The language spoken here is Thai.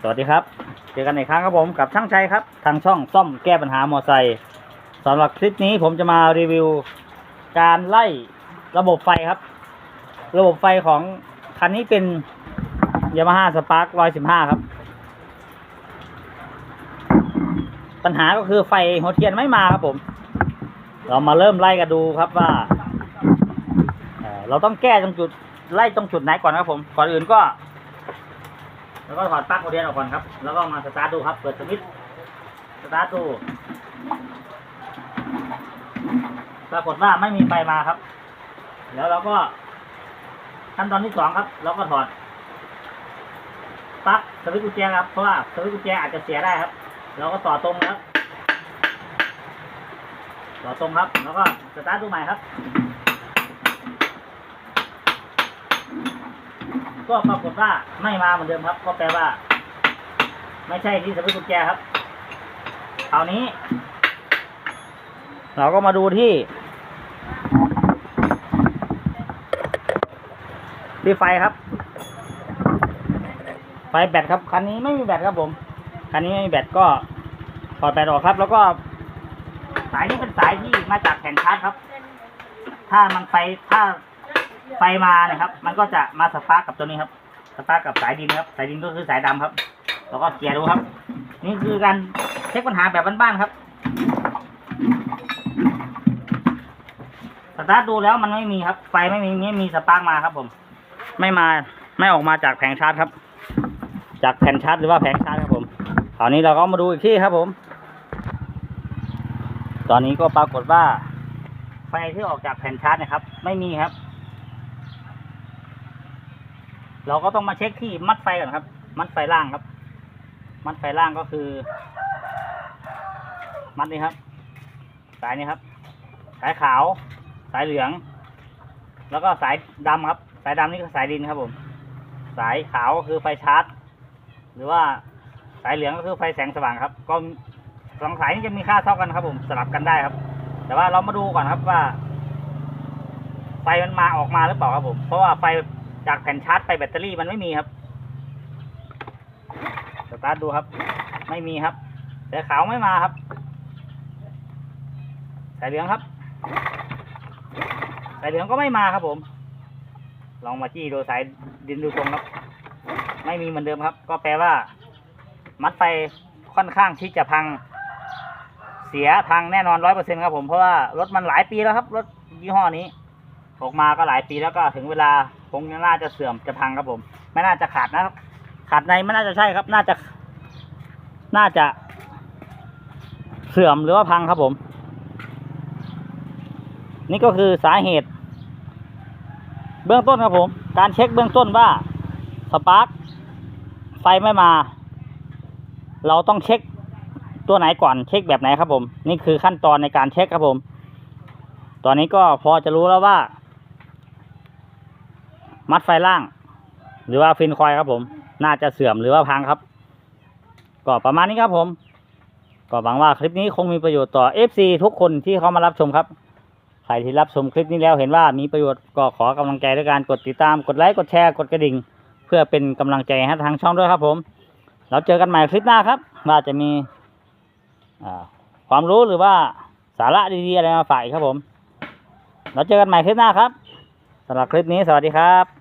สวัสดีครับ เจอกันอีกครั้งครับผมกับช่างชัยครับ ทางช่องซ่อมแก้ปัญหามอไซค์สำหรับคลิปนี้ผมจะมารีวิว การไล่ระบบไฟครับ ระบบไฟของคันนี้เป็น Yamaha Spark 115ครับ ปัญหาก็คือไฟหัวเทียนไม่มาครับผม เรามาเริ่มไล่กันดูครับว่า เราต้องแก้ตรงจุดไล่ตรงจุดไหนก่อนครับผม ก่อนอื่นก็ แล้วก็ถอดปลั๊กหัวเทียนออกก่อนครับ แล้วก็มาสตาร์ทดูครับ เปิดสวิตช์สตาร์ทดู ปรากฏว่าไม่มีไฟมาครับ แล้วเราก็ขั้นตอนที่สองครับ เราก็ถอดปลั๊กสวิตช์กุญแจครับ เพราะว่าสวิตช์กุญแจอาจจะเสียได้ครับ เราก็ต่อตรงครับต่อตรงครับ แล้วก็สตาร์ทดูใหม่ครับ ก็ปรากฏว่าไม่มาเหมือนเดิมครับ ก็แปลว่า ไม่ใช่ที่สวิตช์กุญแจครับคราวนี้ เราก็มาดูที่ ที่ไฟครับ ไฟแบตครับ คันนี้ไม่มีแบตครับผม คันนี้ไม่มีแบตก็ถอดแบตออกครับ แล้วก็ สายนี้เป็นสายที่มาจากแผ่นชาร์จครับ ถ้ามันไฟถ้า ไฟมาเนี่ยครับ มันก็จะมาสปาร์กกับตัวนี้ครับ สปาร์กกับสายดินครับ สายดินก็คือสายดำครับ แล้วก็เกียร์ดูครับ นี่คือการเช็คปัญหาแบบบ้านๆครับ สตาร์ทดูแล้วมันไม่มีครับ ไฟไม่มีไม่มีสปาร์กมาครับผม ไม่มา ไม่ออกมาจากแผงชาร์จครับ จากแผ่นชาร์จหรือว่าแผงชาร์จครับผมคราวนี้เราก็มาดูอีกที่ครับผม ตอนนี้ก็ปรากฏว่าไฟที่ออกจากแผ่นชาร์จนะครับ ไม่มีครับ เราก็ต้องมาเช็คที่มัดไฟก่อนครับ มัดไฟล่างครับ มัดไฟล่างก็คือ มัดนี้ครับ สายนี้ครับ สายขาว สายเหลือง แล้วก็สายดำครับ สายดำนี่คือสายดินครับผม สายขาวก็คือไฟชาร์จ หรือว่าสายเหลืองก็คือไฟแสงสว่างครับ ก็สองสายนี้จะมีค่าเท่ากันครับ ผมสลับกันได้ครับ แต่ว่าเรามาดูก่อนครับว่า ไฟมันมาออกมาหรือเปล่าครับผม เพราะว่าไฟ จากแผ่นชาร์จไปแบตเตอรี่มันไม่มีครับสตาร์ทดูครับ ไม่มีครับสายขาวไม่มาครับสายเหลืองครับสายเหลืองก็ไม่มาครับผม ลองมาจี้ดูสายดินดูตรงครับ ไม่มีเหมือนเดิมครับ ก็แปลว่า มัดไฟค่อนข้างที่จะพัง เสียพังแน่นอนร้อยเปอร์เซ็นครับผมเพราะว่ารถมันหลายปีแล้วครับ รถยี่ห้อนี้ ออกมาก็หลายปีแล้วก็ถึงเวลาคงน่าจะเสื่อมจะพังครับผม ไม่น่าจะขาดนะครับ ขาดในไม่น่าจะใช่ครับ น่าจะ น่าจะ เสื่อมหรือว่าพังครับผม นี่ก็คือสาเหตุ เบื้องต้นครับผม การเช็คเบื้องต้นว่าสปาร์คไฟไม่มา เราต้องเช็คตัวไหนก่อนเช็คแบบไหนครับผม นี่คือขั้นตอนในการเช็คครับผม ตอนนี้ก็พอจะรู้แล้วว่า มัดไฟล่าง หรือว่าฟินคอยครับผม น่าจะเสื่อมหรือว่าพังครับ ก็ประมาณนี้ครับผม ก็หวังว่าคลิปนี้คงมีประโยชน์ต่อ FC ทุกคนที่เขามารับชมครับ ใครที่รับชมคลิปนี้แล้วเห็นว่ามีประโยชน์ก็ขอกำลังใจด้วยการกดติดตาม กดไลค์ กดแชร์ กดกระดิ่ง เพื่อเป็นกำลังใจให้ทางช่องด้วยครับผมเราเจอกันใหม่คลิปหน้าครับ ว่าจะมีความรู้หรือว่าสาระดีๆอะไรมาฝากอีกครับผม เราเจอกันใหม่คลิปหน้าครับสำหรับคลิปนี้สวัสดีครับ